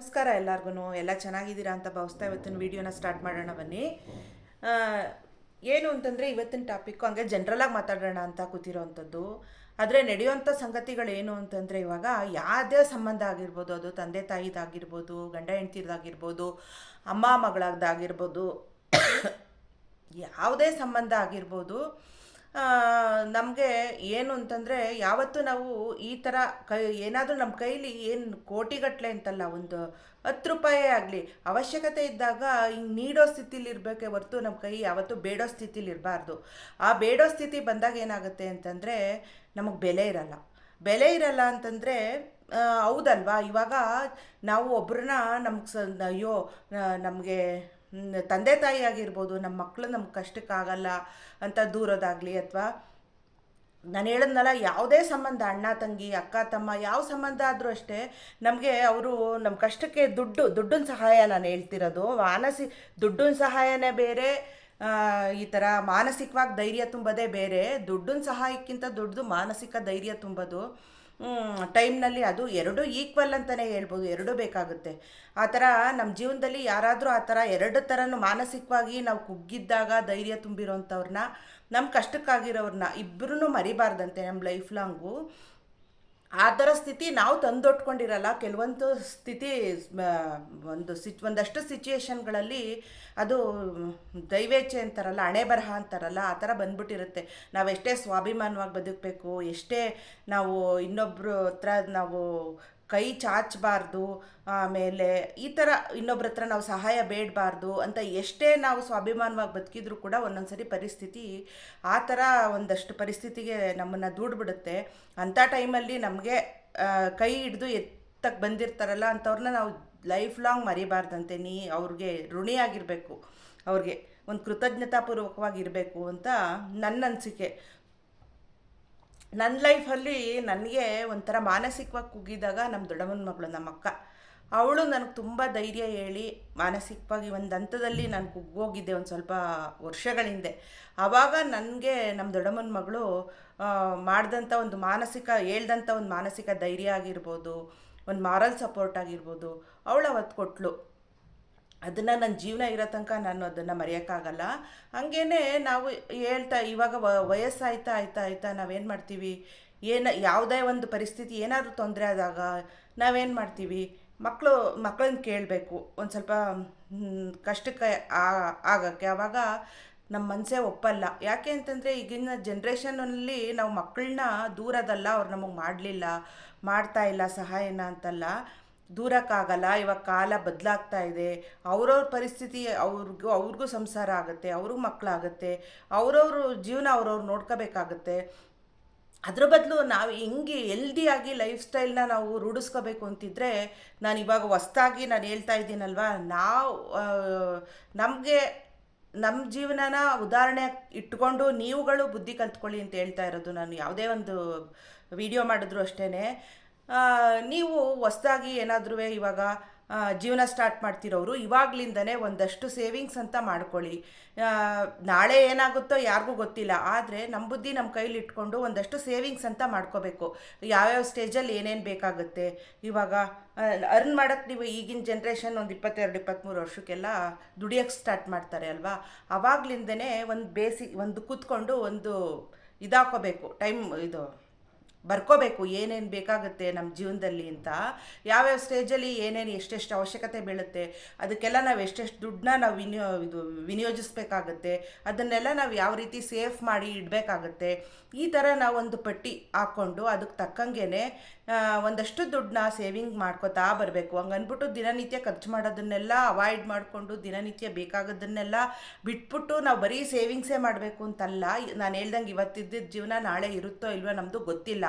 ನಮಸ್ಕಾರ ಎಲ್ಲರಿಗೂ ಎಲ್ಲ ಚೆನ್ನಾಗಿದ್ದೀರಾ ಅಂತ ಭಾವಿಸ್ತಾ ಇವತ್ತಿನ ವಿಡಿಯೋನ ಸ್ಟಾರ್ಟ್ ಮಾಡೋಣ ಬನ್ನಿ. ಏನು ಅಂತಂದರೆ ಇವತ್ತಿನ ಟಾಪಿಕ್ಕು ಹಂಗೆ ಜನ್ರಲಾಗಿ ಮಾತಾಡೋಣ ಅಂತ ಕೂತಿರೋವಂಥದ್ದು ಆದರೆ ನಡೆಯುವಂಥ ಸಂಗತಿಗಳೇನು ಅಂತಂದರೆ ಇವಾಗ ಯಾವುದೇ ಸಂಬಂಧ ಆಗಿರ್ಬೋದು, ಅದು ತಂದೆ ತಾಯಿದಾಗಿರ್ಬೋದು, ಗಂಡ ಹೆಂಡ್ತಿದಾಗಿರ್ಬೋದು ಅಮ್ಮ ಮಗಳದಾಗಿರ್ಬೋದು ಯಾವುದೇ ಸಂಬಂಧ ಆಗಿರ್ಬೋದು ನಮಗೆ ಏನು ಅಂತಂದರೆ ಯಾವತ್ತೂ ನಾವು ಈ ಥರ ಕೈ, ಏನಾದರೂ ನಮ್ಮ ಕೈಲಿ ಏನು ಕೋಟಿಗಟ್ಟಲೆ ಅಂತಲ್ಲ, ಒಂದು ಹತ್ತು ರೂಪಾಯಿ ಆಗಲಿ, ಅವಶ್ಯಕತೆ ಇದ್ದಾಗ ಹಿಂಗೆ ನೀಡೋ ಸ್ಥಿತಿಲಿ ಇರಬೇಕೆ ಹೊರತು ನಮ್ಮ ಕೈ ಯಾವತ್ತೂ ಬೇಡೋ ಸ್ಥಿತಿಲಿ ಇರಬಾರ್ದು. ಆ ಬೇಡೋ ಸ್ಥಿತಿ ಬಂದಾಗ ಏನಾಗುತ್ತೆ ಅಂತಂದರೆ ನಮಗೆ ಬೆಲೆ ಇರಲ್ಲ. ಬೆಲೆ ಇರಲ್ಲ ಅಂತಂದರೆ ಹೌದಲ್ವಾ? ಇವಾಗ ನಾವು ಒಬ್ರನ್ನ ನಮ್ಗೆ ಸ, ಅಯ್ಯೋ ನಮಗೆ ತಂದೆ ತಾಯಿ ಆಗಿರ್ಬೋದು ನಮ್ಮ ಮಕ್ಕಳು ನಮ್ಮ ಕಷ್ಟಕ್ಕಾಗಲ್ಲ ಅಂತ ದೂರೋದಾಗಲಿ ಅಥವಾ ನಾನು ಹೇಳಿದ್ನಲ್ಲ, ಯಾವುದೇ ಸಂಬಂಧ, ಅಣ್ಣ, ತಂಗಿ, ಅಕ್ಕ, ತಮ್ಮ ಯಾವ ಸಂಬಂಧ ಆದರೂ ಅಷ್ಟೇ ನಮಗೆ ಅವರು ನಮ್ಮ ಕಷ್ಟಕ್ಕೆ ದುಡ್ಡು, ದುಡ್ಡಿನ ಸಹಾಯ ನಾನು ಹೇಳ್ತಿರೋದು. ಮಾನಸಿ, ದುಡ್ಡಿನ ಸಹಾಯನೇ ಬೇರೆ ಈ ಥರ ಮಾನಸಿಕವಾಗಿ ಧೈರ್ಯ ತುಂಬೋದೇ ಬೇರೆ. ದುಡ್ಡಿನ ಸಹಾಯಕ್ಕಿಂತ ದೊಡ್ಡದು ಮಾನಸಿಕ ಧೈರ್ಯ ತುಂಬೋದು. ಟೈಮ್ನಲ್ಲಿ ಅದು ಎರಡೂ ಈಕ್ವಲ್ ಅಂತಲೇ ಹೇಳ್ಬೋದು, ಎರಡೂ ಬೇಕಾಗುತ್ತೆ. ಆ ಥರ ನಮ್ಮ ಜೀವನದಲ್ಲಿ ಯಾರಾದರೂ ಆ ಥರ ಎರಡು ಥರನೂ ಮಾನಸಿಕವಾಗಿ ನಾವು ಕುಗ್ಗಿದ್ದಾಗ ಧೈರ್ಯ ತುಂಬಿರೋಂಥವ್ರನ್ನ, ನಮ್ಮ ಕಷ್ಟಕ್ಕಾಗಿರೋರನ್ನ ಇಬ್ಬರೂ ಮರಿಬಾರ್ದಂತೆ ನಮ್ಮ ಲೈಫ್ ಲಾಂಗು. ಆ ಥರ ಸ್ಥಿತಿ ನಾವು ತಂದೊಟ್ಕೊಂಡಿರಲ್ಲ ಕೆಲವೊಂದು ಸ್ಥಿತಿ ಒಂದು ಸಿಚ್ ಒಂದಷ್ಟು ಸಿಚುಯೇಷನ್ಗಳಲ್ಲಿ ಅದು ದೈವೇಚ್ಛೆ ಅಂತಾರಲ್ಲ ಹಣೆ ಬರಹ ಅಂತಾರಲ್ಲ, ಆ ಥರ ಬಂದ್ಬಿಟ್ಟಿರುತ್ತೆ. ನಾವೆಷ್ಟೇ ಸ್ವಾಭಿಮಾನವಾಗಿ ಬದುಕಬೇಕು, ಎಷ್ಟೇ ನಾವು ಇನ್ನೊಬ್ಬರ ಹತ್ರ ನಾವು ಕೈ ಚಾಚಬಾರ್ದು, ಆಮೇಲೆ ಈ ಥರ ಇನ್ನೊಬ್ಬರ ಹತ್ರ ನಾವು ಸಹಾಯ ಬೇಡಬಾರ್ದು ಅಂತ ಎಷ್ಟೇ ನಾವು ಸ್ವಾಭಿಮಾನವಾಗಿ ಬದುಕಿದ್ರು ಕೂಡ ಒಂದೊಂದ್ಸರಿ ಪರಿಸ್ಥಿತಿ ಆ ಥರ ಒಂದಷ್ಟು ಪರಿಸ್ಥಿತಿಗೆ ನಮ್ಮನ್ನು ದೂಡ್ಬಿಡುತ್ತೆ. ಅಂಥ ಟೈಮಲ್ಲಿ ನಮಗೆ ಕೈ ಹಿಡಿದು ಎತ್ತಕ್ಕೆ ಬಂದಿರ್ತಾರಲ್ಲ ಅಂಥವ್ರನ್ನ ನಾವು ಲೈಫ್ ಲಾಂಗ್ ಮರಿಬಾರ್ದಂತೆ, ನೀ ಅವ್ರಿಗೆ ಋಣಿಯಾಗಿರಬೇಕು, ಅವ್ರಿಗೆ ಒಂದು ಕೃತಜ್ಞತಾಪೂರ್ವಕವಾಗಿರಬೇಕು ಅಂತ ನನ್ನ ಅನಿಸಿಕೆ ನನ್ನ ಲೈಫಲ್ಲಿ ನನಗೆ ಒಂಥರ ಮಾನಸಿಕವಾಗಿ ಕುಗ್ಗಿದಾಗ ನಮ್ಮ ದೊಡ್ಡಮ್ಮನ ಮಗಳು ನಮ್ಮ ಅಕ್ಕ. ಅವಳು ನನಗೆ ತುಂಬ ಧೈರ್ಯ ಹೇಳಿ ಮಾನಸಿಕವಾಗಿ ಒಂದು ಹಂತದಲ್ಲಿ ನಾನು ಕುಗ್ಗೋಗಿದ್ದೆ ಒಂದು ಸ್ವಲ್ಪ ವರ್ಷಗಳ ಹಿಂದೆ ಆವಾಗ ನನಗೆ ನಮ್ಮ ದೊಡ್ಡಮ್ಮನ ಮಗಳು ಮಾಡಿದಂಥ ಒಂದು ಮಾನಸಿಕ ಹೇಳ್ದಂಥ ಒಂದು ಮಾನಸಿಕ ಧೈರ್ಯ ಆಗಿರ್ಬೋದು, ಒಂದು ಮಾರಲ್ ಸಪೋರ್ಟ್ ಆಗಿರ್ಬೋದು, ಅವಳು ಅವತ್ತು ಕೊಟ್ಟಳು ಅದನ್ನು ನನ್ನ ಜೀವನ ಇರೋ ತನಕ ನಾನು ಅದನ್ನು ಮರೆಯೋಕ್ಕಾಗಲ್ಲ. ಹಾಗೇ ನಾವು ಹೇಳ್ತಾ ಇವಾಗ ವಯಸ್ಸಾಯ್ತಾ, ಆಯ್ತಾ ಆಯ್ತಾ ನಾವೇನು ಮಾಡ್ತೀವಿ? ಏನು, ಯಾವುದೇ ಒಂದು ಪರಿಸ್ಥಿತಿ ಏನಾದರೂ ತೊಂದರೆ ಆದಾಗ ನಾವೇನು ಮಾಡ್ತೀವಿ? ಮಕ್ಕಳು ಮಕ್ಕಳನ್ನ ಕೇಳಬೇಕು. ಒಂದು ಸ್ವಲ್ಪ ಕಷ್ಟಕ್ಕೆ ಆಗಕ್ಕೆ. ಆವಾಗ ನಮ್ಮ ಮನಸ್ಸೇ ಒಪ್ಪಲ್ಲ. ಯಾಕೆ ಅಂತಂದರೆ ಈಗಿನ ಜನ್ರೇಷನಲ್ಲಿ ನಾವು ಮಕ್ಕಳನ್ನ ದೂರದಲ್ಲ, ಅವ್ರು ನಮಗೆ ಮಾಡಲಿಲ್ಲ, ಮಾಡ್ತಾ ಇಲ್ಲ, ಸಹಾಯನ ಅಂತಲ್ಲ. ದೂರಕ್ಕಾಗಲ್ಲ, ಇವಾಗ ಕಾಲ ಬದಲಾಗ್ತಾ ಇದೆ. ಅವ್ರವ್ರ ಪರಿಸ್ಥಿತಿ, ಅವ್ರಿಗೂ ಅವ್ರಿಗೂ ಸಂಸಾರ ಆಗುತ್ತೆ, ಅವ್ರಿಗೂ ಮಕ್ಕಳಾಗುತ್ತೆ ಅವ್ರವ್ರ ಜೀವನ ಅವ್ರವ್ರು ನೋಡ್ಕೋಬೇಕಾಗತ್ತೆ. ಅದ್ರ ಬದಲು ನಾವು ಹೆಂಗೆ ಎಲ್ದಿಯಾಗಿ ಲೈಫ್ ಸ್ಟೈಲ್ನ ನಾವು ರೂಢಿಸ್ಕೋಬೇಕು ಅಂತಿದ್ರೆ, ನಾನು ಇವಾಗ ಹೊಸ್ದಾಗಿ ನಾನು ಹೇಳ್ತಾ ಇದ್ದೀನಲ್ವ, ನಾವು ನಮಗೆ ನಮ್ಮ ಜೀವನನ ಉದಾಹರಣೆ ಇಟ್ಕೊಂಡು ನೀವುಗಳು ಬುದ್ಧಿ ಕಲ್ತ್ಕೊಳ್ಳಿ ಅಂತ ಹೇಳ್ತಾ ಇರೋದು. ನಾನು ಯಾವುದೇ ಒಂದು ವಿಡಿಯೋ ಮಾಡಿದ್ರು ಅಷ್ಟೇ ನೀವು ಹೊಸ್ದಾಗಿ ಏನಾದರೂ ಇವಾಗ ಜೀವನ ಸ್ಟಾರ್ಟ್ ಮಾಡ್ತಿರೋರು ಇವಾಗ್ಲಿಂದನೇ ಒಂದಷ್ಟು ಸೇವಿಂಗ್ಸ್ ಅಂತ ಮಾಡ್ಕೊಳ್ಳಿ. ನಾಳೆ ಏನಾಗುತ್ತೋ ಯಾರಿಗೂ ಗೊತ್ತಿಲ್ಲ, ಆದರೆ ನಮ್ಮ ಬುದ್ಧಿ ನಮ್ಮ ಕೈಲಿ ಇಟ್ಕೊಂಡು ಒಂದಷ್ಟು ಸೇವಿಂಗ್ಸ್ ಅಂತ ಮಾಡ್ಕೋಬೇಕು. ಯಾವ್ಯಾವ ಸ್ಟೇಜಲ್ಲಿ ಏನೇನು ಬೇಕಾಗುತ್ತೆ? ಇವಾಗ ಅರ್ನ್ ಮಾಡೋಕ್ಕೆ ನೀವು ಈಗಿನ ಜನ್ರೇಷನ್ ಒಂದು ಇಪ್ಪತ್ತೆರಡು ಇಪ್ಪತ್ತ್ಮೂರು ವರ್ಷಕ್ಕೆಲ್ಲ ದುಡಿಯೋಕ್ಕೆ ಸ್ಟಾರ್ಟ್ ಮಾಡ್ತಾರೆ ಅಲ್ವಾ? ಅವಾಗ್ಲಿಂದನೇ ಒಂದು ಬೇಸಿಕ್ ಒಂದು ಕೂತ್ಕೊಂಡು ಒಂದು ಇದಾಕೋಬೇಕು ಟೈಮ್ ಇದು. ಬರ್ಕೋಬೇಕು, ಏನೇನು ಬೇಕಾಗುತ್ತೆ ನಮ್ಮ ಜೀವನದಲ್ಲಿ ಅಂತ. ಯಾವ್ಯಾವ ಸ್ಟೇಜಲ್ಲಿ ಏನೇನು ಎಷ್ಟೆಷ್ಟು ಅವಶ್ಯಕತೆ ಬೀಳುತ್ತೆ, ಅದಕ್ಕೆಲ್ಲ ನಾವು ಎಷ್ಟೆಷ್ಟು ದುಡ್ಡನ್ನ ನಾವು ವಿನಿಯೋ, ಇದು ವಿನಿಯೋಜಿಸ್ಬೇಕಾಗತ್ತೆ, ಅದನ್ನೆಲ್ಲ ನಾವು ಯಾವ ರೀತಿ ಸೇಫ್ ಮಾಡಿ ಇಡಬೇಕಾಗತ್ತೆ, ಈ ಥರ ನಾವೊಂದು ಪಟ್ಟಿ ಹಾಕ್ಕೊಂಡು ಅದಕ್ಕೆ ತಕ್ಕಂಗೆ ಒಂದಷ್ಟು ದುಡ್ಡನ್ನ ಸೇವಿಂಗ್ ಮಾಡ್ಕೋತಾ ಬರಬೇಕು. ಹಂಗನ್ಬಿಟ್ಟು ದಿನನಿತ್ಯ ಖರ್ಚು ಮಾಡೋದನ್ನೆಲ್ಲ ಅವಾಯ್ಡ್ ಮಾಡಿಕೊಂಡು ದಿನನಿತ್ಯ ಬೇಕಾಗೋದನ್ನೆಲ್ಲ ಬಿಟ್ಬಿಟ್ಟು ನಾವು ಬರೀ ಸೇವಿಂಗ್ಸೇ ಮಾಡಬೇಕು ಅಂತಲ್ಲ. ನಾನು ಹೇಳ್ದಂಗೆ ಇವತ್ತಿದ್ದ ಜೀವನ ನಾಳೆ ಇರುತ್ತೋ ಇಲ್ವೋ ನಮ್ಮದು ಗೊತ್ತಿಲ್ಲ.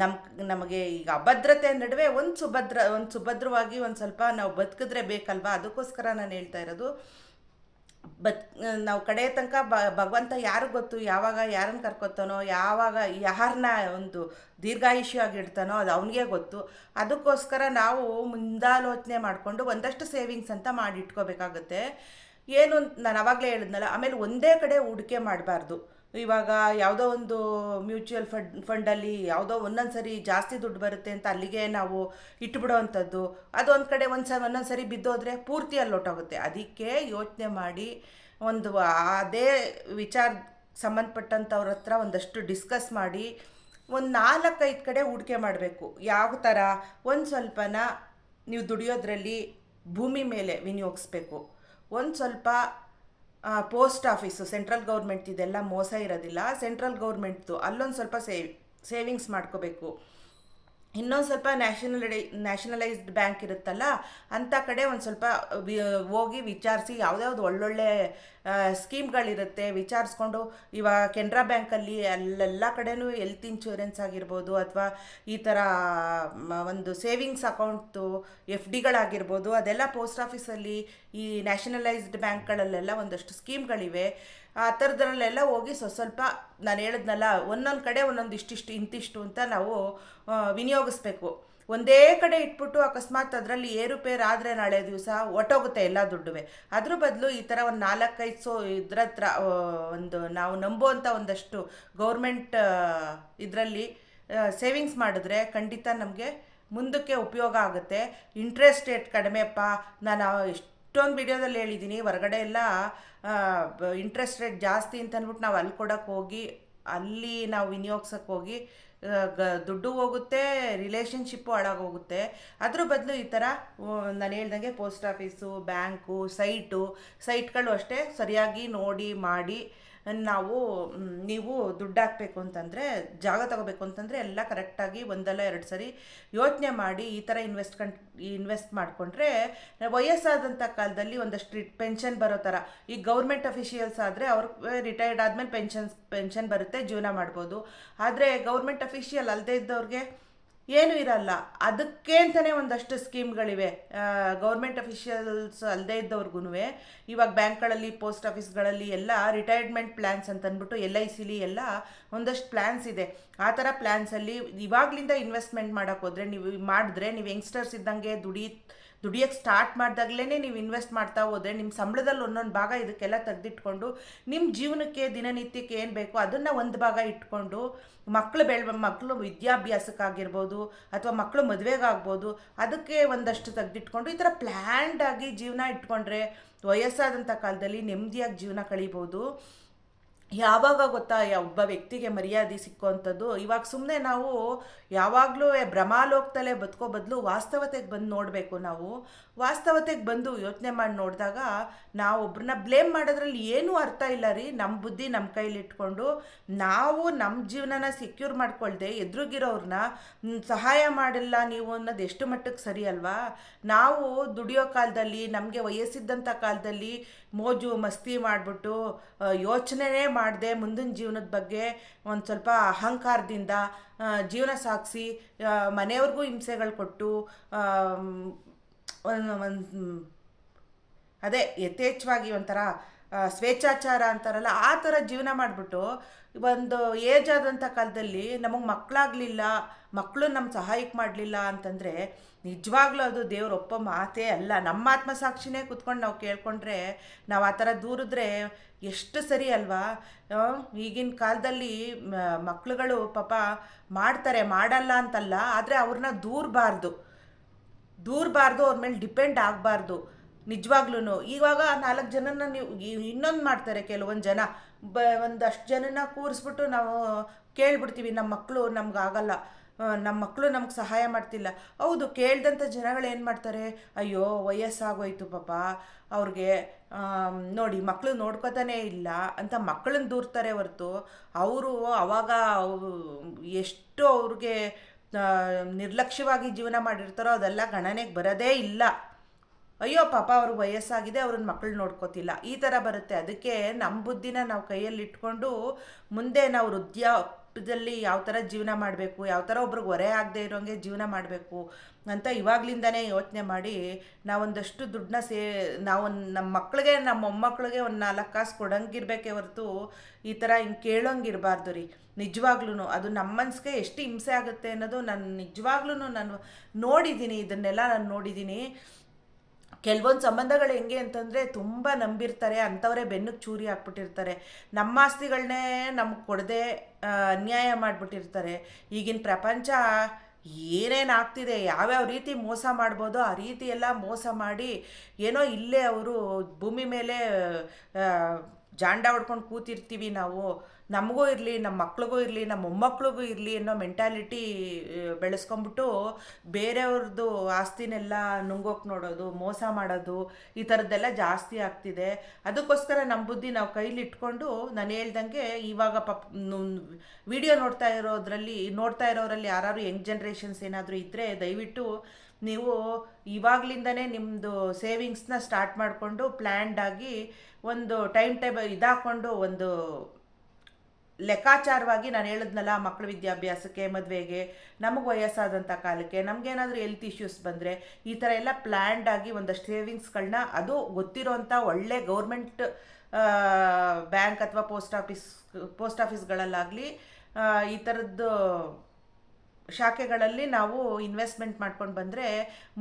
ನಮ್ಮ ನಮಗೆ ಈಗ ಅಭದ್ರತೆ ನಡುವೆ ಒಂದು ಸುಭದ್ರ, ಒಂದು ಸುಭದ್ರವಾಗಿ ಒಂದು ಸ್ವಲ್ಪ ನಾವು ಬದುಕಿದ್ರೆ ಬೇಕಲ್ವಾ? ಅದಕ್ಕೋಸ್ಕರ ನಾನು ಹೇಳ್ತಾ ಇರೋದು ಬತ್ ನಾವು ಕಡೆಯ ತನಕ ಭಗವಂತ ಯಾರು ಗೊತ್ತು? ಯಾವಾಗ ಯಾರನ್ನು ಕರ್ಕೊತಾನೋ, ಯಾವಾಗ ಯಾರನ್ನ ಒಂದು ದೀರ್ಘಾಯುಷ್ಯವಾಗಿ ಇಡ್ತಾನೋ ಅದು ಅವನಿಗೆ ಗೊತ್ತು. ಅದಕ್ಕೋಸ್ಕರ ನಾವು ಮುಂದಾಲೋಚನೆ ಮಾಡಿಕೊಂಡು ಒಂದಷ್ಟು ಸೇವಿಂಗ್ಸ್ ಅಂತ ಮಾಡಿ ಇಟ್ಕೋಬೇಕಾಗುತ್ತೆ ಏನು ನಾನು ಅವಾಗಲೇ ಹೇಳಿದ್ನಲ್ಲ, ಆಮೇಲೆ ಒಂದೇ ಕಡೆ ಹೂಡಿಕೆ ಮಾಡಬಾರ್ದು. ಇವಾಗ ಯಾವುದೋ ಒಂದು ಮ್ಯೂಚುವಲ್ ಫಂಡ್, ಫಂಡಲ್ಲಿ ಯಾವುದೋ ಒಂದೊಂದು ಸರಿ ಜಾಸ್ತಿ ದುಡ್ಡು ಬರುತ್ತೆ ಅಂತ ಅಲ್ಲಿಗೆ ನಾವು ಇಟ್ಬಿಡೋ ಅಂಥದ್ದು ಅದು ಒಂದು ಕಡೆ ಒಂದು ಸ ಒಂದೊಂದು ಸರಿ ಬಿದ್ದೋದ್ರೆ ಪೂರ್ತಿ ಅಲ್ಲಿ ಲೋಟಾಗುತ್ತೆ ಅದಕ್ಕೆ ಯೋಚನೆ ಮಾಡಿ ಒಂದು ಅದೇ ವಿಚಾರ ಸಂಬಂಧಪಟ್ಟಂಥವ್ರ ಹತ್ರ ಒಂದಷ್ಟು ಡಿಸ್ಕಸ್ ಮಾಡಿ ಒಂದು ನಾಲ್ಕೈದು ಕಡೆ ಹೂಡಿಕೆ ಮಾಡಬೇಕು. ಯಾವ ಥರ ಒಂದು ಸ್ವಲ್ಪನ ನೀವು ದುಡಿಯೋದ್ರಲ್ಲಿ ಭೂಮಿ ಮೇಲೆ ವಿನಿಯೋಗಿಸ್ಬೇಕು. ಒಂದು ಸ್ವಲ್ಪ ಪೋಸ್ಟ್ ಆಫೀಸು, ಸೆಂಟ್ರಲ್ ಗೌರ್ಮೆಂಟ್ ಇದೆಲ್ಲ ಮೋಸ ಇರೋದಿಲ್ಲ. ಸೆಂಟ್ರಲ್ ಗೌರ್ಮೆಂಟ್ದು ಅಲ್ಲೊಂದು ಸ್ವಲ್ಪ ಸೇವ್ ಸೇವಿಂಗ್ಸ್ ಮಾಡ್ಕೋಬೇಕು. ಇನ್ನೊಂದು ಸ್ವಲ್ಪ ನ್ಯಾಷನಲ್ ನ್ಯಾಷನಲೈಸ್ಡ್ ಬ್ಯಾಂಕ್ ಇರುತ್ತಲ್ಲ ಅಂಥ ಕಡೆ ಒಂದು ಸ್ವಲ್ಪ ಹೋಗಿ ವಿಚಾರಿಸಿ, ಯಾವುದ್ಯಾವ್ದು ಒಳ್ಳೊಳ್ಳೆ ಸ್ಕೀಮ್ಗಳಿರುತ್ತೆ ವಿಚಾರಿಸ್ಕೊಂಡು ಇವಾಗ ಕೆನರಾ ಬ್ಯಾಂಕಲ್ಲಿ ಅಲ್ಲೆಲ್ಲ ಕಡೆನೂ ಹೆಲ್ತ್ ಇನ್ಶೂರೆನ್ಸ್ ಆಗಿರ್ಬೋದು ಅಥವಾ ಈ ಥರ ಒಂದು ಸೇವಿಂಗ್ಸ್ ಅಕೌಂಟು ಎಫ್ ಡಿಗಳಾಗಿರ್ಬೋದು ಅದೆಲ್ಲ ಪೋಸ್ಟ್ ಆಫೀಸಲ್ಲಿ ಈ ನ್ಯಾಷನಲೈಸ್ಡ್ ಬ್ಯಾಂಕ್ಗಳಲ್ಲೆಲ್ಲ ಒಂದಷ್ಟು ಸ್ಕೀಮ್ಗಳಿವೆ ಆ ಥರದ್ರಲ್ಲೆಲ್ಲ ಹೋಗಿ ಸ್ವ ಸ್ವಲ್ಪ ನಾನು ಹೇಳಿದ್ನಲ್ಲ, ಒಂದೊಂದು ಕಡೆ ಒಂದೊಂದು ಇಷ್ಟಿಷ್ಟು ಇಂತಿಷ್ಟು ಅಂತ ನಾವು ವಿನಿಯೋಗಿಸ್ಬೇಕು. ಒಂದೇ ಕಡೆ ಇಟ್ಬಿಟ್ಟು ಅಕಸ್ಮಾತ್ ಅದರಲ್ಲಿ ಏರುಪೇರು ಆದರೆ ನಾಳೆ ದಿವಸ ಒಟ್ಟೋಗುತ್ತೆ ಎಲ್ಲ ದುಡ್ಡುವೆ. ಅದ್ರ ಬದಲು ಈ ಥರ ಒಂದು ನಾಲ್ಕೈದು ಸೊ ಇದ್ರ ಹತ್ರ ಒಂದು ನಾವು ನಂಬುವಂಥ ಒಂದಷ್ಟು ಗೌರ್ಮೆಂಟ್ ಇದರಲ್ಲಿ ಸೇವಿಂಗ್ಸ್ ಮಾಡಿದ್ರೆ ಖಂಡಿತ ನಮಗೆ ಮುಂದಕ್ಕೆ ಉಪಯೋಗ ಆಗುತ್ತೆ. ಇಂಟ್ರೆಸ್ಟ್ ರೇಟ್ ಕಡಿಮೆಪ್ಪ ನಾನು ಎಷ್ಟೊಂದು ವಿಡಿಯೋದಲ್ಲಿ ಹೇಳಿದ್ದೀನಿ ಹೊರಗಡೆ ಎಲ್ಲ ಇಂಟ್ರೆಸ್ಟ್ ರೇಟ್ ಜಾಸ್ತಿ ಅಂತ ಅಂದ್ಬಿಟ್ಟು ನಾವು ಅಲ್ಲಿ ಕೊಡೋಕ್ಕೆ ಹೋಗಿ, ಅಲ್ಲಿ ನಾವು ವಿನಿಯೋಗ್ಸಕ್ಕೆ ಹೋಗಿ ಗ, ದುಡ್ಡು ಹೋಗುತ್ತೆ ರಿಲೇಷನ್ಶಿಪ್ಪು ಹಾಳಾಗೋಗುತ್ತೆ. ಅದ್ರ ಬದಲು ಈ ಥರ ನಾನು ಹೇಳ್ದಂಗೆ ಪೋಸ್ಟ್ ಆಫೀಸು ಬ್ಯಾಂಕು ಸೈಟು ಸೈಟ್ಗಳು ಅಷ್ಟೇ ಸರಿಯಾಗಿ ನೋಡಿ, ಮಾಡಿ ನಾವು ನೀವು ದುಡ್ಡು ಹಾಕಬೇಕು ಅಂತಂದರೆ, ಜಾಗ ತಗೋಬೇಕು ಅಂತಂದರೆ ಎಲ್ಲ ಕರೆಕ್ಟಾಗಿ ಒಂದಲ್ಲ ಎರಡು ಸರಿ ಯೋಚನೆ ಮಾಡಿ ಈ ಥರ ಇನ್ವೆಸ್ಟ್ ಕಂಟ್ ಇನ್ವೆಸ್ಟ್ ಮಾಡಿಕೊಂಡ್ರೆ ವಯಸ್ಸಾದಂಥ ಕಾಲದಲ್ಲಿ ಒಂದಷ್ಟು ಪೆನ್ಷನ್ ಬರೋ ಥರ ಈ ಗೌರ್ಮೆಂಟ್ ಅಫಿಷಿಯಲ್ಸ್ ಆದರೆ ಅವ್ರು ರಿಟೈರ್ಡ್ ಆದಮೇಲೆ ಪೆನ್ಷನ್ಸ್ ಪೆನ್ಷನ್ ಬರುತ್ತೆ, ಜೀವನ ಮಾಡ್ಬೋದು. ಆದರೆ ಗೌರ್ಮೆಂಟ್ ಅಫಿಷಿಯಲ್ ಅಲ್ಲದೆ ಇದ್ದವ್ರಿಗೆ ಏನೂ ಇರಲ್ಲ. ಅದಕ್ಕೆ ಅಂತಲೇ ಒಂದಷ್ಟು ಸ್ಕೀಮ್ಗಳಿವೆ. ಗೌರ್ಮೆಂಟ್ ಅಫಿಷಿಯಲ್ಸ್ ಅಲ್ಲದೆ ಇದ್ದವ್ರಿಗೂ ಇವಾಗ ಬ್ಯಾಂಕ್ಗಳಲ್ಲಿ, ಪೋಸ್ಟ್ ಆಫೀಸ್ಗಳಲ್ಲಿ ಎಲ್ಲ ರಿಟೈರ್ಮೆಂಟ್ ಪ್ಲ್ಯಾನ್ಸ್ ಅಂತ ಅಂದ್ಬಿಟ್ಟು ಎಲ್ ಐ ಸಿಲಿ ಎಲ್ಲ ಒಂದಷ್ಟು ಪ್ಲ್ಯಾನ್ಸ್ ಇದೆ. ಆ ಥರ ಪ್ಲ್ಯಾನ್ಸಲ್ಲಿ ಇವಾಗಲಿಂದ ಇನ್ವೆಸ್ಟ್ಮೆಂಟ್ ಮಾಡೋಕ್ಕೋದ್ರೆ ನೀವು, ಮಾಡಿದ್ರೆ ನೀವು ಯಂಗ್ಸ್ಟರ್ಸ್ ಇದ್ದಂಗೆ ದುಡಿ ದುಡಿಯೋಕ್ಕೆ ಸ್ಟಾರ್ಟ್ ಮಾಡಿದಾಗಲೇ ನೀವು ಇನ್ವೆಸ್ಟ್ ಮಾಡ್ತಾ ಹೋದರೆ ನಿಮ್ಮ ಸಂಬಳದಲ್ಲಿ ಒಂದೊಂದು ಭಾಗ ಇದಕ್ಕೆಲ್ಲ ತೆಗೆದಿಟ್ಕೊಂಡು ನಿಮ್ಮ ಜೀವನಕ್ಕೆ, ದಿನನಿತ್ಯಕ್ಕೆ ಏನು ಬೇಕೋ ಅದನ್ನು ಒಂದು ಭಾಗ ಇಟ್ಕೊಂಡು ಮಕ್ಕಳು ಬೆಳ ಮಕ್ಕಳು ವಿದ್ಯಾಭ್ಯಾಸಕ್ಕಾಗಿರ್ಬೋದು ಅಥವಾ ಮಕ್ಕಳು ಮದುವೆಗಾಗ್ಬೋದು ಅದಕ್ಕೆ ಒಂದಷ್ಟು ತೆಗೆದಿಟ್ಕೊಂಡು ಈ ಥರ ಪ್ಲ್ಯಾಂಡ್ ಆಗಿ ಜೀವನ ಇಟ್ಕೊಂಡ್ರೆ ವಯಸ್ಸಾದಂಥ ಕಾಲದಲ್ಲಿ ನೆಮ್ಮದಿಯಾಗಿ ಜೀವನ ಕಳಿಬೋದು. ಯಾವಾಗ ಗೊತ್ತಾ ಒಬ್ಬ ವ್ಯಕ್ತಿಗೆ ಮರ್ಯಾದೆ ಸಿಕ್ಕುವಂಥದ್ದು? ಇವಾಗ ಸುಮ್ಮನೆ ನಾವು ಯಾವಾಗಲೂ ಭ್ರಮಾಲೋಕದಲ್ಲೇ ಬದುಕೋ ಬದಲು ವಾಸ್ತವತೆಗೆ ಬಂದು ನೋಡಬೇಕು ನಾವು. ವಾಸ್ತವತೆಗೆ ಬಂದು ಯೋಚನೆ ಮಾಡಿ ನೋಡಿದಾಗ ನಾವು ಒಬ್ಬರನ್ನ ಬ್ಲೇಮ್ ಮಾಡೋದ್ರಲ್ಲಿ ಏನೂ ಅರ್ಥ ಇಲ್ಲ ರೀ. ನಮ್ಮ ಬುದ್ಧಿ ನಮ್ಮ ಕೈಲಿ ಇಟ್ಕೊಂಡು ನಾವು ನಮ್ಮ ಜೀವನನ ಸೆಕ್ಯೂರ್ ಮಾಡ್ಕೊಳ್ದೆ ಎದುರುಗಿರೋರ್ನ ಸಹಾಯ ಮಾಡಿಲ್ಲ ನೀವು ಅನ್ನೋದು ಎಷ್ಟು ಮಟ್ಟಕ್ಕೆ ಸರಿ ಅಲ್ವಾ? ನಾವು ದುಡಿಯೋ ಕಾಲದಲ್ಲಿ, ನಮಗೆ ವಯಸ್ಸಿದ್ದಂಥ ಕಾಲದಲ್ಲಿ ಮೋಜು ಮಸ್ತಿ ಮಾಡಿಬಿಟ್ಟು ಯೋಚನೆನೇ ಮಾಡದೆ ಮುಂದಿನ ಜೀವನದ ಬಗ್ಗೆ ಒಂದು ಸ್ವಲ್ಪ ಅಹಂಕಾರದಿಂದ ಜೀವನ ಸಾಗಿಸಿ ಮನೆಯವ್ರಿಗೂ ಹಿಂಸೆಗಳು ಕೊಟ್ಟು ಅದೇ ಯಥೇಚ್ಛವಾಗಿ ಒಂಥರ ಸ್ವೇಚ್ಛಾಚಾರ ಅಂತಾರಲ್ಲ, ಆ ಥರ ಜೀವನ ಮಾಡಿಬಿಟ್ಟು ಒಂದು ಏಜ್ ಆದಂಥ ಕಾಲದಲ್ಲಿ ನಮಗೆ ಮಕ್ಕಳಾಗಲಿಲ್ಲ ಮಕ್ಕಳು ನಮ್ಮ ಸಹಾಯಕ್ಕೆ ಮಾಡಲಿಲ್ಲ ಅಂತಂದರೆ ನಿಜವಾಗ್ಲೂ ಅದು ದೇವ್ರ ಒಪ್ಪ ಮಾತೇ ಅಲ್ಲ. ನಮ್ಮ ಆತ್ಮಸಾಕ್ಷಿನೇ ಕುತ್ಕೊಂಡು ನಾವು ಕೇಳ್ಕೊಂಡ್ರೆ, ನಾವು ಆ ಥರ ದೂರಿದ್ರೆ ಎಷ್ಟು ಸರಿ ಅಲ್ವಾ? ಈಗಿನ ಕಾಲದಲ್ಲಿ ಮಕ್ಕಳುಗಳು ಪಾಪ ಮಾಡ್ತಾರೆ, ಮಾಡಲ್ಲ ಅಂತಲ್ಲ, ಆದರೆ ಅವ್ರನ್ನ ದೂರಬಾರ್ದು. ದೂರಬಾರ್ದು, ಅವ್ರ ಮೇಲೆ ಡಿಪೆಂಡ್ ಆಗಬಾರ್ದು. ನಿಜವಾಗ್ಲೂ ಇವಾಗ ನಾಲ್ಕು ಜನನ ನೀವು ಇನ್ನೊಂದು ಮಾಡ್ತಾರೆ ಕೆಲವೊಂದು ಜನ. ಬ, ಒಂದಷ್ಟು ಜನನ ಕೂರಿಸ್ಬಿಟ್ಟು ನಾವು ಕೇಳ್ಬಿಡ್ತೀವಿ ನಮ್ಮ ಮಕ್ಕಳು ನಮ್ಗೆ ಆಗಲ್ಲ ನಮ್ಮ ಮಕ್ಕಳು ನಮ್ಗೆ ಸಹಾಯ ಮಾಡ್ತಿಲ್ಲ. ಹೌದು ಕೇಳ್ದಂಥ ಜನಗಳು ಏನು ಮಾಡ್ತಾರೆ? ಅಯ್ಯೋ, ವಯಸ್ಸಾಗೋಯ್ತು ಪಾಪ. ಅವ್ರಿಗೆ ನೋಡಿ ಮಕ್ಕಳು ನೋಡ್ಕೋತಾನೇ ಇಲ್ಲ ಅಂತ ಮಕ್ಕಳನ್ನ ದೂರ್ತಾರೆ ಹೊರತು. ಅವರು ಅವಾಗ ಎಷ್ಟು ಅವ್ರಿಗೆ ನಿರ್ಲಕ್ಷ್ಯವಾಗಿ ಜೀವನ ಮಾಡಿರ್ತಾರೋ ಅದೆಲ್ಲ ಗಣನೆಗೆ ಬರೋದೇ ಇಲ್ಲ. ಅಯ್ಯೋ ಪಾಪ ಅವ್ರ ವಯಸ್ಸಾಗಿದೆ, ಅವ್ರನ್ನ ಮಕ್ಕಳು ನೋಡ್ಕೋತಿಲ್ಲ. ಈ ಥರ ಬರುತ್ತೆ. ಅದಕ್ಕೆ ನಮ್ಮ ಬುದ್ಧಿನ ನಾವು ಕೈಯಲ್ಲಿ ಇಟ್ಕೊಂಡು ಮುಂದೆ ನಾವು ವೃದ್ಧಾಪ್ಯದಲ್ಲಿ ಯಾವ ಥರ ಜೀವನ ಮಾಡಬೇಕು, ಯಾವ ಥರ ಒಬ್ರಿಗೆ ಹೊರೆ ಆಗದೆ ಇರೋಂಗೆ ಜೀವನ ಮಾಡಬೇಕು ಅಂತ ಇವಾಗ್ಲಿಂದನೇ ಯೋಚನೆ ಮಾಡಿ ನಾವೊಂದಷ್ಟು ದುಡ್ಡನ್ನ ಸೇ, ನಾವು ನಮ್ಮ ಮಕ್ಕಳಿಗೆ ನಮ್ಮ ಮೊಮ್ಮಕ್ಕಳಿಗೆ ಒಂದು ನಾಲ್ಕು ಕಾಸು ಕೊಡಂಗಿರ್ಬೇಕೇ ಹೊರತು ಈ ಥರ ಹಿಂಗೆ ಕೇಳೋಂಗಿರಬಾರ್ದು ರೀ. ನಿಜವಾಗ್ಲೂ ಅದು ನಮ್ಮ ಮನಸ್ಸಿಗೆ ಎಷ್ಟು ಹಿಂಸೆ ಆಗುತ್ತೆ ಅನ್ನೋದು ನಾನು ನಿಜವಾಗ್ಲೂ ನಾನು ನೋಡಿದ್ದೀನಿ. ಇದನ್ನೆಲ್ಲ ನಾನು ನೋಡಿದ್ದೀನಿ. ಕೆಲವೊಂದು ಸಂಬಂಧಗಳು ಹೆಂಗೆ ಅಂತಂದರೆ ತುಂಬ ನಂಬಿರ್ತಾರೆ, ಅಂಥವರೇ ಬೆನ್ನಕ್ಕೆ ಚೂರಿ ಹಾಕ್ಬಿಟ್ಟಿರ್ತಾರೆ. ನಮ್ಮ ಆಸ್ತಿಗಳನ್ನೇ ನಮ್ಗೆ ಕೊಡದೆ ಅನ್ಯಾಯ ಮಾಡಿಬಿಟ್ಟಿರ್ತಾರೆ. ಈಗಿನ ಪ್ರಪಂಚ ಏನೇನು ಆಗ್ತಿದೆ, ಯಾವ್ಯಾವ ರೀತಿ ಮೋಸ ಮಾಡ್ಬೋದು ಆ ರೀತಿ ಎಲ್ಲ ಮೋಸ ಮಾಡಿ, ಏನೋ ಇಲ್ಲೇ ಅವರು ಭೂಮಿ ಮೇಲೆ ಜಾಂಡ ಹೊಡ್ಕೊಂಡು ಕೂತಿರ್ತೀವಿ ನಾವು. ನಮಗೂ ಇರಲಿ ನಮ್ಮ ಮಕ್ಳಿಗೂ ಇರಲಿ ನಮ್ಮ ಮೊಮ್ಮಕ್ಳಿಗೂ ಇರಲಿ ಅನ್ನೋ ಮೆಂಟಾಲಿಟಿ ಬೆಳೆಸ್ಕೊಂಬಿಟ್ಟು ಬೇರೆಯವ್ರದ್ದು ಆಸ್ತಿನೆಲ್ಲ ನುಂಗೋಕೆ ನೋಡೋದು, ಮೋಸ ಮಾಡೋದು, ಈ ಥರದ್ದೆಲ್ಲ ಜಾಸ್ತಿ ಆಗ್ತಿದೆ. ಅದಕ್ಕೋಸ್ಕರ ನಮ್ಮ ಬುದ್ಧಿ ನಾವು ಕೈಲಿ ಇಟ್ಕೊಂಡು ನಾನು ಹೇಳ್ದಂಗೆ ಇವಾಗ ಪಪ್ ವಿಡಿಯೋ ನೋಡ್ತಾ ಇರೋದ್ರಲ್ಲಿ, ನೋಡ್ತಾ ಇರೋರಲ್ಲಿ ಯಾರು ಯಂಗ್ ಜನ್ರೇಷನ್ಸ್ ಏನಾದರೂ ಇದ್ದರೆ ದಯವಿಟ್ಟು ನೀವು ಇವಾಗ್ಲಿಂದನೇ ನಿಮ್ಮದು ಸೇವಿಂಗ್ಸ್ನ ಸ್ಟಾರ್ಟ್ ಮಾಡಿಕೊಂಡು ಪ್ಲ್ಯಾಂಡ್ ಆಗಿ ಒಂದು ಟೈಮ್ ಟೇಬಲ್ ಇದಾಕೊಂಡು ಒಂದು ಲೆಕ್ಕಾಚಾರವಾಗಿ ನಾನು ಹೇಳಿದ್ನಲ್ಲ ಮಕ್ಕಳ ವಿದ್ಯಾಭ್ಯಾಸಕ್ಕೆ, ಮದುವೆಗೆ, ನಮಗೆ ವಯಸ್ಸಾದಂಥ ಕಾಲಕ್ಕೆ, ನಮಗೇನಾದರೂ ಹೆಲ್ತ್ ಇಶ್ಯೂಸ್ ಬಂದರೆ ಈ ಥರ ಎಲ್ಲ ಪ್ಲ್ಯಾಂಡ್ ಆಗಿ ಒಂದಷ್ಟು ಸೇವಿಂಗ್ಸ್ಗಳನ್ನ ಅದು ಗೊತ್ತಿರೋಂಥ ಒಳ್ಳೆ ಗೌರ್ಮೆಂಟ್ ಬ್ಯಾಂಕ್ ಅಥವಾ ಪೋಸ್ಟ್ ಆಫೀಸ್ ಪೋಸ್ಟ್ ಆಫೀಸ್ಗಳಲ್ಲಾಗಲಿ ಈ ಥರದ್ದು ಶಾಖೆಗಳಲ್ಲಿ ನಾವು ಇನ್ವೆಸ್ಟ್ಮೆಂಟ್ ಮಾಡ್ಕೊಂಡು ಬಂದರೆ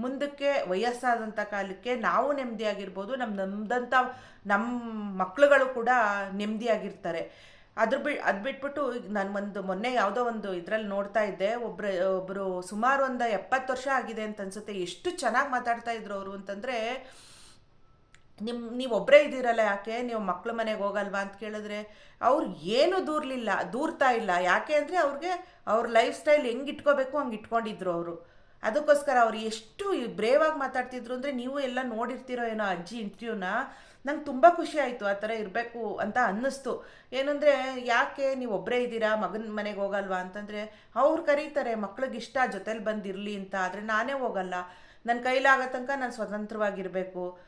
ಮುಂದಕ್ಕೆ ವಯಸ್ಸಾದಂಥ ಕಾಲಕ್ಕೆ ನಾವು ನೆಮ್ಮದಿಯಾಗಿರ್ಬೋದು ನಮ್ಮ ನಮ್ಮದಂಥ ನಮ್ಮ ಮಕ್ಕಳುಗಳು ಕೂಡ ನೆಮ್ಮದಿಯಾಗಿರ್ತಾರೆ. ಅದ್ರ ಬಿ, ಅದು ಬಿಟ್ಬಿಟ್ಟು ನಾನು ಒಂದು ಮೊನ್ನೆ ಯಾವುದೋ ಒಂದು ಇದರಲ್ಲಿ ನೋಡ್ತಾ ಇದ್ದೆ ಒಬ್ಬರು ಒಬ್ಬರು ಸುಮಾರು ಒಂದು ಎಪ್ಪತ್ತು ವರ್ಷ ಆಗಿದೆ ಅಂತ ಅನ್ಸುತ್ತೆ. ಎಷ್ಟು ಚೆನ್ನಾಗಿ ಮಾತಾಡ್ತಾ ಇದ್ರು ಅವರು ಅಂತಂದರೆ ನಿಮ್ಮ ನೀವು ಒಬ್ಬರೇ ಇದ್ದೀರಲ್ಲ ಯಾಕೆ? ನೀವು ಮಕ್ಳ ಮನೆಗೆ ಹೋಗಲ್ವಾ ಅಂತ ಕೇಳಿದ್ರೆ, ಅವ್ರು ಏನು ದೂರ್ಲಿಲ್ಲ, ದೂರ್ತಾ ಇಲ್ಲ. ಯಾಕೆ ಅಂದರೆ ಅವ್ರಿಗೆ ಅವ್ರ ಲೈಫ್ ಸ್ಟೈಲ್ ಹೆಂಗೆ ಇಟ್ಕೋಬೇಕು ಹಂಗೆ ಇಟ್ಕೊಂಡಿದ್ರು ಅವರು. ಅದಕ್ಕೋಸ್ಕರ ಅವ್ರು ಎಷ್ಟು ಬ್ರೇವಾಗಿ ಮಾತಾಡ್ತಿದ್ರು ಅಂದರೆ, ನೀವು ಎಲ್ಲ ನೋಡಿರ್ತೀರೋ ಏನೋ ಅಜ್ಜಿ ಇಂಟರ್ವ್ಯೂನ ನಂಗೆ ತುಂಬ ಖುಷಿ ಆಯಿತು ಆ ಥರ ಇರಬೇಕು ಅಂತ ಅನ್ನಿಸ್ತು. ಏನಂದರೆ, ಯಾಕೆ ನೀವು ಒಬ್ಬರೇ ಇದ್ದೀರಾ? ಮಗನ ಮನೆಗೆ ಹೋಗಲ್ವಾ? ಅಂತಂದರೆ, ಅವ್ರು ಕರೀತಾರೆ, ಮಕ್ಳಿಗೆ ಇಷ್ಟ ಜೊತೇಲಿ ಬಂದಿರಲಿ ಅಂತ. ಆದರೆ ನಾನೇ ಹೋಗಲ್ಲ. ನನ್ನ ಕೈಲಾಗೋ ತನಕ ನಾನು ಸ್ವತಂತ್ರವಾಗಿರಬೇಕು.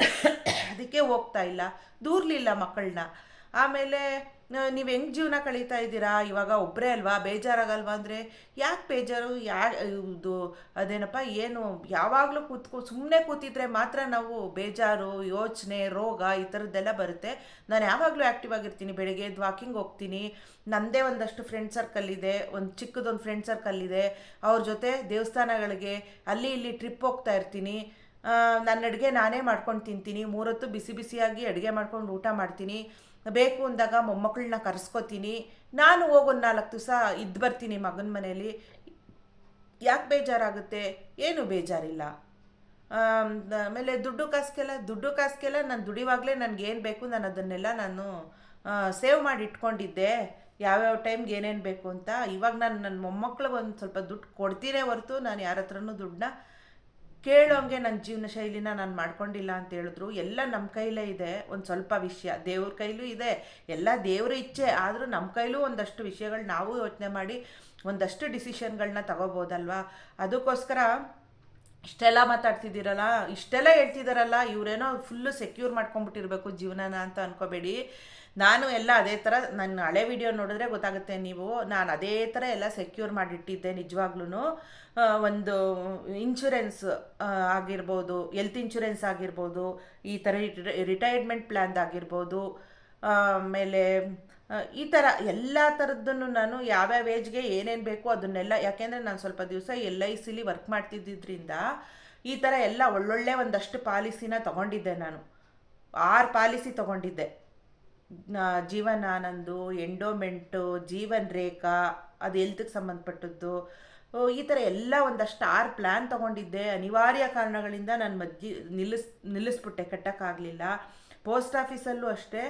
ಅದಕ್ಕೆ ಹೋಗ್ತಾ ಇಲ್ಲ. ದೂರಲಿಲ್ಲ ಮಕ್ಕಳನ್ನ ಆಮೇಲೆ ನೀವು ಹೆಂಗೆ ಜೀವನ ಕಳೀತಾ ಇದ್ದೀರಾ? ಇವಾಗ ಒಬ್ಬರೇ ಅಲ್ವಾ? ಬೇಜಾರಾಗಲ್ವಾ ಅಂದರೆ ಯಾಕೆ ಬೇಜಾರು? ಯಾ, ಇದು ಅದೇನಪ್ಪ, ಏನು ಯಾವಾಗಲೂ ಕೂತ್ಕೊ ಸುಮ್ಮನೆ ಕೂತಿದ್ರೆ ಮಾತ್ರ ನಾವು ಬೇಜಾರು, ಯೋಚನೆ, ರೋಗ ಈ ಥರದ್ದೆಲ್ಲ ಬರುತ್ತೆ. ನಾನು ಯಾವಾಗಲೂ ಆ್ಯಕ್ಟಿವ್ ಆಗಿರ್ತೀನಿ. ಬೆಳಗ್ಗೆ ಎದ್ದು ವಾಕಿಂಗ್ ಹೋಗ್ತೀನಿ. ನನ್ನದೇ ಒಂದಷ್ಟು ಫ್ರೆಂಡ್ ಸರ್ಕಲ್ ಇದೆ. ಒಂದು ಚಿಕ್ಕದೊಂದು ಫ್ರೆಂಡ್ ಸರ್ಕಲ್ ಇದೆ. ಅವ್ರ ಜೊತೆ ದೇವಸ್ಥಾನಗಳಿಗೆ ಅಲ್ಲಿ ಇಲ್ಲಿ ಟ್ರಿಪ್ ಹೋಗ್ತಾ ಇರ್ತೀನಿ. ನನ್ನ ಅಡುಗೆ ನಾನೇ ಮಾಡ್ಕೊಂಡು ತಿಂತೀನಿ. ಮೂರೊತ್ತು ಬಿಸಿ ಬಿಸಿಯಾಗಿ ಅಡುಗೆ ಮಾಡ್ಕೊಂಡು ಊಟ ಮಾಡ್ತೀನಿ. ಬೇಕು ಅಂದಾಗ ಮೊಮ್ಮಕ್ಕಳನ್ನ ಕರೆಸ್ಕೊತೀನಿ. ನಾನು ಹೋಗೊಂದು ನಾಲ್ಕು ದಿವಸ ಇದ್ದು ಬರ್ತೀನಿ ಮಗನ ಮನೇಲಿ. ಯಾಕೆ ಬೇಜಾರಾಗುತ್ತೆ? ಏನು ಬೇಜಾರಿಲ್ಲ. ಆಮ್, ಆಮೇಲೆ ದುಡ್ಡು ಕಾಸಿಗೆಲ್ಲ ದುಡ್ಡು ಕಾಸಿಗೆಲ್ಲ ನಾನು ದುಡಿವಾಗಲೇ ಏನು ಬೇಕು ನಾನು ಅದನ್ನೆಲ್ಲ ನಾನು ಸೇವ್ ಮಾಡಿ ಇಟ್ಕೊಂಡಿದ್ದೆ ಯಾವ್ಯಾವ ಟೈಮ್ಗೆ ಏನೇನು ಬೇಕು ಅಂತ. ಇವಾಗ ನಾನು ನನ್ನ ಮೊಮ್ಮಕ್ಳಿಗೆ ಒಂದು ಸ್ವಲ್ಪ ದುಡ್ಡು ಕೊಡ್ತೀನೇ ಹೊರತು ನಾನು ಯಾರ ಹತ್ರನೂ ದುಡ್ಡನ್ನ ಕೇಳೋಂಗೆ ನನ್ನ ಜೀವನ ಶೈಲಿನ ನಾನು ಮಾಡ್ಕೊಂಡಿಲ್ಲ ಅಂತ ಹೇಳಿದ್ರು. ಎಲ್ಲ ನಮ್ಮ ಕೈಲೇ ಇದೆ, ಒಂದು ಸ್ವಲ್ಪ ವಿಷಯ. ದೇವ್ರ ಕೈಲೂ ಇದೆ, ಎಲ್ಲ ದೇವ್ರ ಇಚ್ಛೆ. ಆದರೂ ನಮ್ಮ ಕೈಲೂ ಒಂದಷ್ಟು ವಿಷಯಗಳು ನಾವು ಯೋಚನೆ ಮಾಡಿ ಒಂದಷ್ಟು ಡಿಸಿಷನ್ಗಳನ್ನ ತಗೋಬೋದಲ್ವಾ? ಅದಕ್ಕೋಸ್ಕರ ಇಷ್ಟೆಲ್ಲ ಮಾತಾಡ್ತಿದ್ದೀರಲ್ಲ, ಇಷ್ಟೆಲ್ಲ ಹೇಳ್ತಿದ್ದಾರಲ್ಲ ಇವರೇನೋ ಫುಲ್ಲು ಸೆಕ್ಯೂರ್ ಮಾಡ್ಕೊಂಬಿಟ್ಟಿರ್ಬೇಕು ಜೀವನನ ಅಂತ ಅನ್ಕೋಬೇಡಿ. ನಾನು ಎಲ್ಲ ಅದೇ ಥರ ನನ್ನ ಹಳೆ ವಿಡಿಯೋ ನೋಡಿದ್ರೆ ಗೊತ್ತಾಗುತ್ತೆ ನೀವು, ನಾನು ಅದೇ ಥರ ಎಲ್ಲ ಸೆಕ್ಯೂರ್ ಮಾಡಿಟ್ಟಿದ್ದೆ ನಿಜವಾಗ್ಲೂ ಒಂದು ಇನ್ಶೂರೆನ್ಸ್ ಆಗಿರ್ಬೋದು ಹೆಲ್ತ್ ಇನ್ಶೂರೆನ್ಸ್ ಆಗಿರ್ಬೋದು, ಈ ಥರ ರಿಟೈರ್ಮೆಂಟ್ ಪ್ಲ್ಯಾನ್ದಾಗಿರ್ಬೋದು ಆಮೇಲೆ ಈ ಥರ ಎಲ್ಲ ಥರದ್ದನ್ನು ನಾನು ಯಾವ್ಯಾವ ಏಜ್ಗೆ ಏನೇನು ಬೇಕು ಅದನ್ನೆಲ್ಲ, ಯಾಕೆಂದರೆ ನಾನು ಸ್ವಲ್ಪ ದಿವಸ ಎಲ್ ಐ ಸಿಲಿ ವರ್ಕ್ ಮಾಡ್ತಿದ್ದಿದ್ದರಿಂದ ಈ ಥರ ಎಲ್ಲ ಒಳ್ಳೊಳ್ಳೆ ಒಂದಷ್ಟು ಪಾಲಿಸಿನ ತಗೊಂಡಿದ್ದೆ ನಾನು. ಆರು ಪಾಲಿಸಿ ತಗೊಂಡಿದ್ದೆ. ಜೀವನ ನಂದು ಎಂಡೋಮೆಂಟು ಜೀವನ್ ರೇಖಾ ಅದು ಹೆಲ್ತ್ಗೆ ಸಂಬಂಧಪಟ್ಟದ್ದು ಈ ಥರ ಎಲ್ಲ ಒಂದಷ್ಟು ಆರು ಪ್ಲ್ಯಾನ್ ತೊಗೊಂಡಿದ್ದೆ. ಅನಿವಾರ್ಯ ಕಾರಣಗಳಿಂದ ನಾನು ಮಧ್ಯೆ ನಿಲ್ಲಿಸ್, ನಿಲ್ಲಿಸ್ಬಿಟ್ಟೆ, ಕಟ್ಟೋಕ್ಕಾಗಲಿಲ್ಲ. ಪೋಸ್ಟ್ ಆಫೀಸಲ್ಲೂ ಅಷ್ಟೇ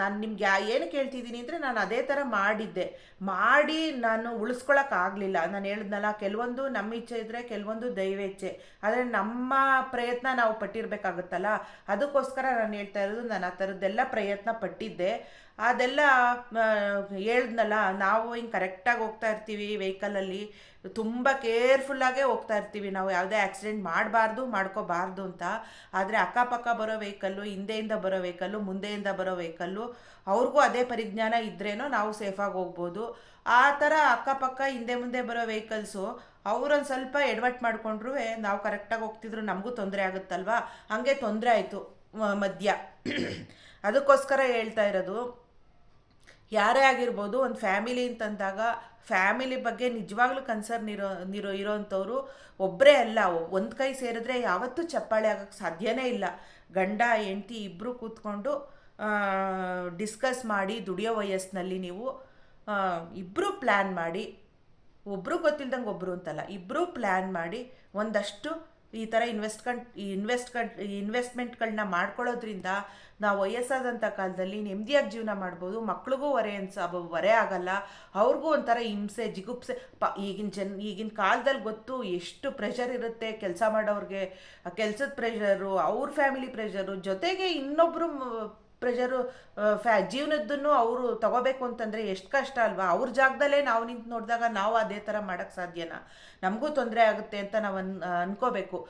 ನಾನು ನಿಮ್ಗೆ ಏನು ಕೇಳ್ತಿದ್ದೀನಿ ಅಂದರೆ ನಾನು ಅದೇ ಥರ ಮಾಡಿದ್ದೆ. ಮಾಡಿ ನಾನು ಉಳಿಸ್ಕೊಳಕ್ಕಾಗಲಿಲ್ಲ ನಾನು ಹೇಳಿದ್ನಲ್ಲ, ಕೆಲವೊಂದು ನಮ್ಮ ಇಚ್ಛೆ ಇದ್ದರೆ ಕೆಲವೊಂದು ದೈವ ಇಚ್ಛೆ. ಆದರೆ ನಮ್ಮ ಪ್ರಯತ್ನ ನಾವು ಪಟ್ಟಿರಬೇಕಾಗುತ್ತಲ್ಲ? ಅದಕ್ಕೋಸ್ಕರ ನಾನು ಹೇಳ್ತಾ ಇರೋದು, ನಾನು ಆ ಥರದ್ದೆಲ್ಲ ಪ್ರಯತ್ನ ಪಟ್ಟಿದ್ದೆ. ಅದೆಲ್ಲ ಹೇಳ್ದ್ನಲ್ಲ, ನಾವು ಹಿಂಗೆ ಕರೆಕ್ಟಾಗಿ ಹೋಗ್ತಾ ಇರ್ತೀವಿ ವೆಹಿಕಲಲ್ಲಿ ತುಂಬ ಕೇರ್ಫುಲ್ಲಾಗೇ ಹೋಗ್ತಾ ಇರ್ತೀವಿ ನಾವು. ಯಾವುದೇ ಆಕ್ಸಿಡೆಂಟ್ ಮಾಡಬಾರ್ದು, ಮಾಡ್ಕೋಬಾರ್ದು ಅಂತ. ಆದರೆ ಅಕ್ಕಪಕ್ಕ ಬರೋ ವೆಹಿಕಲ್ಲು ಹಿಂದೆಯಿಂದ ಬರೋ ವೆಹಿಕಲ್ಲು ಮುಂದೆಯಿಂದ ಬರೋ ವೆಹಿಕಲ್ಲು ಅವ್ರಿಗೂ ಅದೇ ಪರಿಜ್ಞಾನ ಇದ್ರೇನೋ ನಾವು ಸೇಫಾಗಿ ಹೋಗ್ಬೋದು. ಆ ಥರ ಅಕ್ಕಪಕ್ಕ ಹಿಂದೆ ಮುಂದೆ ಬರೋ ವೆಹಿಕಲ್ಸು ಅವ್ರೊಂದು ಸ್ವಲ್ಪ ಎಡವಟ್ಟು ಮಾಡಿಕೊಂಡ್ರು ನಾವು ಕರೆಕ್ಟಾಗಿ ಹೋಗ್ತಿದ್ರು ನಮಗೂ ತೊಂದರೆ ಆಗುತ್ತಲ್ವಾ? ಹಾಗೆ ತೊಂದರೆ ಆಯಿತು ಮಧ್ಯ. ಅದಕ್ಕೋಸ್ಕರ ಹೇಳ್ತಾ ಇರೋದು, ಯಾರೇ ಆಗಿರ್ಬೋದು ಒಂದು ಫ್ಯಾಮಿಲಿ ಅಂತಂದಾಗ ಫ್ಯಾಮಿಲಿ ಬಗ್ಗೆ ನಿಜವಾಗ್ಲೂ ಕನ್ಸರ್ನ್ ಇರೋ ಇರೋ ಇರೋವಂಥವ್ರು ಒಬ್ಬರೇ ಅಲ್ಲ. ಒಂದು ಕೈ ಸೇರಿದ್ರೆ ಯಾವತ್ತೂ ಚಪ್ಪಾಳೆ ಆಗೋಕ್ಕೆ ಸಾಧ್ಯನೇ ಇಲ್ಲ. ಗಂಡ, ಹೆಂಡ್ತಿ ಇಬ್ಬರು ಕೂತ್ಕೊಂಡು ಡಿಸ್ಕಸ್ ಮಾಡಿ ದುಡಿಯೋ ವಯಸ್ಸಿನಲ್ಲಿ ನೀವು ಇಬ್ಬರು ಪ್ಲ್ಯಾನ್ ಮಾಡಿ ಒಬ್ಬರು ಗೊತ್ತಿಲ್ದಂಗೆ ಒಬ್ಬರು ಅಂತಲ್ಲ ಇಬ್ಬರು ಪ್ಲ್ಯಾನ್ ಮಾಡಿ ಒಂದಷ್ಟು ಈ ಥರ ಇನ್ವೆಸ್ಟ್ ಕಂ ಇನ್ವೆಸ್ಟ್ ಇನ್ವೆಸ್ಟ್ಮೆಂಟ್ಗಳನ್ನ ಮಾಡ್ಕೊಳ್ಳೋದ್ರಿಂದ ನಾವು ವಯಸ್ಸಾದಂಥ ಕಾಲದಲ್ಲಿ ನೆಮ್ಮದಿಯಾಗಿ ಜೀವನ ಮಾಡ್ಬೋದು, ಮಕ್ಳಿಗೂ ಹೊರೆ ಅನ್ಸ ಹೊರೆ ಆಗಲ್ಲ, ಅವ್ರಿಗೂ ಒಂಥರ ಹಿಂಸೆ, ಜಿಗುಪ್ಸೆ, ಪ, ಈಗಿನ ಜನ, ಈಗಿನ ಕಾಲದಲ್ಲಿ ಗೊತ್ತು ಎಷ್ಟು ಪ್ರೆಷರ್ ಇರುತ್ತೆ ಕೆಲಸ ಮಾಡೋರಿಗೆ ಕೆಲಸದ ಪ್ರೆಷರು ಅವ್ರ ಫ್ಯಾಮಿಲಿ ಪ್ರೆಷರು ಜೊತೆಗೆ ಇನ್ನೊಬ್ಬರು ಪ್ರೆಷರು ಫ್ಯಾ ಜೀವನದ್ದನ್ನು ಅವರು ತಗೋಬೇಕು ಅಂತಂದರೆ ಎಷ್ಟು ಕಷ್ಟ ಅಲ್ವಾ? ಅವ್ರ ಜಾಗದಲ್ಲೇ ನಾವು ನಿಂತು ನೋಡಿದಾಗ ನಾವು ಅದೇ ಥರ ಮಾಡೋಕ್ಕೆ ಸಾಧ್ಯನಾ? ನಮಗೂ ತೊಂದರೆ ಆಗುತ್ತೆ ಅಂತ ನಾವು ಅನ್ ಅನ್ಕೋಬೇಕು.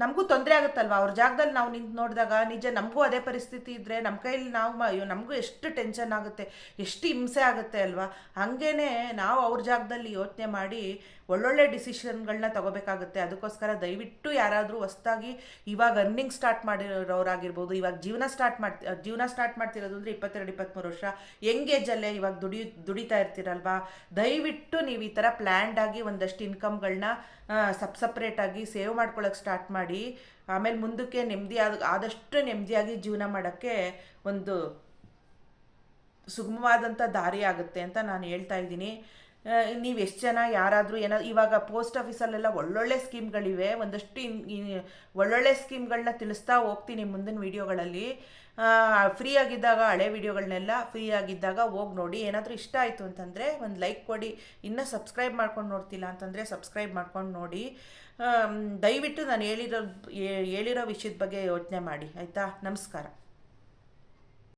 ನಮಗೂ ತೊಂದರೆ ಆಗುತ್ತಲ್ವ? ಅವ್ರ ಜಾಗದಲ್ಲಿ ನಾವು ನಿಂತು ನೋಡಿದಾಗ ನಿಜ ನಮಗೂ ಅದೇ ಪರಿಸ್ಥಿತಿ ಇದ್ದರೆ ನಮ್ಮ ಕೈಲಿ ನಾವು ಅಯ್ಯೋ ನಮಗೂ ಎಷ್ಟು ಟೆನ್ಷನ್ ಆಗುತ್ತೆ, ಎಷ್ಟು ಹಿಂಸೆ ಆಗುತ್ತೆ ಅಲ್ವಾ? ಹಾಗೇ ನಾವು ಅವ್ರ ಜಾಗದಲ್ಲಿ ಯೋಚನೆ ಮಾಡಿ ಒಳ್ಳೊಳ್ಳೆ ಡಿಸಿಷನ್ಗಳನ್ನ ತಗೋಬೇಕಾಗುತ್ತೆ. ಅದಕ್ಕೋಸ್ಕರ ದಯವಿಟ್ಟು ಯಾರಾದರೂ ಹೊಸ್ದಾಗಿ ಇವಾಗ ಅರ್ನಿಂಗ್ ಸ್ಟಾರ್ಟ್ ಮಾಡಿರೋರಾಗಿರ್ಬೋದು ಇವಾಗ ಜೀವನ ಸ್ಟಾರ್ಟ್ ಮಾಡ್ತಿ ಜೀವನ ಸ್ಟಾರ್ಟ್ ಮಾಡ್ತಿರೋದು ಅಂದರೆ ಇಪ್ಪತ್ತೆರಡು ಇಪ್ಪತ್ತ್ಮೂರು ವರ್ಷ ಯಂಗ್ ಏಜಲ್ಲೇ ಇವಾಗ ದುಡಿ, ದುಡಿತಾ ಇರ್ತೀರಲ್ವಾ? ದಯವಿಟ್ಟು ನೀವು ಈ ಥರ ಪ್ಲ್ಯಾಂಡಾಗಿ ಒಂದಷ್ಟು ಇನ್ಕಮ್ಗಳನ್ನ ಸಪ್ ಸಪ್ರೇಟಾಗಿ ಸೇವ್ ಮಾಡ್ಕೊಳ್ಳೋಕೆ ಸ್ಟಾರ್ಟ್ ಮಾಡಿ, ಆಮೇಲೆ ಮುಂದಕ್ಕೆ ನೆಮ್ಮದಿ ಆದ, ಆದಷ್ಟು ನೆಮ್ಮದಿಯಾಗಿ ಜೀವನ ಮಾಡೋಕ್ಕೆ ಒಂದು ಸುಗಮವಾದಂಥ ದಾರಿ ಆಗುತ್ತೆ ಅಂತ ನಾನು ಹೇಳ್ತಾ ಇದ್ದೀನಿ. ನೀವು ಎಷ್ಟು ಜನ ಯಾರಾದರೂ ಏನೋ, ಇವಾಗ ಪೋಸ್ಟ್ ಆಫೀಸಲ್ಲೆಲ್ಲ ಒಳ್ಳೊಳ್ಳೆ ಸ್ಕೀಮ್ಗಳಿವೆ. ಒಂದಷ್ಟು ಇನ್ ಒಳ್ಳೊಳ್ಳೆ ಸ್ಕೀಮ್ಗಳನ್ನ ತಿಳಿಸ್ತಾ ಹೋಗ್ತೀನಿ ಮುಂದಿನ ವೀಡಿಯೋಗಳಲ್ಲಿ. ಫ್ರೀ ಆಗಿದ್ದಾಗ ಹಳೆ ವಿಡಿಯೋಗಳನ್ನೆಲ್ಲ ಫ್ರೀ ಆಗಿದ್ದಾಗ ಹೋಗಿ ನೋಡಿ. ಏನಾದರೂ ಇಷ್ಟ ಆಯಿತು ಅಂತಂದರೆ ಒಂದು ಲೈಕ್ ಕೊಡಿ. ಇನ್ನೂ ಸಬ್ಸ್ಕ್ರೈಬ್ ಮಾಡ್ಕೊಂಡು ನೋಡ್ತಿಲ್ಲ ಅಂತಂದರೆ ಸಬ್ಸ್ಕ್ರೈಬ್ ಮಾಡ್ಕೊಂಡು ನೋಡಿ. ದಯವಿಟ್ಟು ನಾನು ಹೇಳಿರೋ ಹೇಳಿರೋ ವಿಷಯದ ಬಗ್ಗೆ ಯೋಚನೆ ಮಾಡಿ. ಆಯಿತಾ? ನಮಸ್ಕಾರ.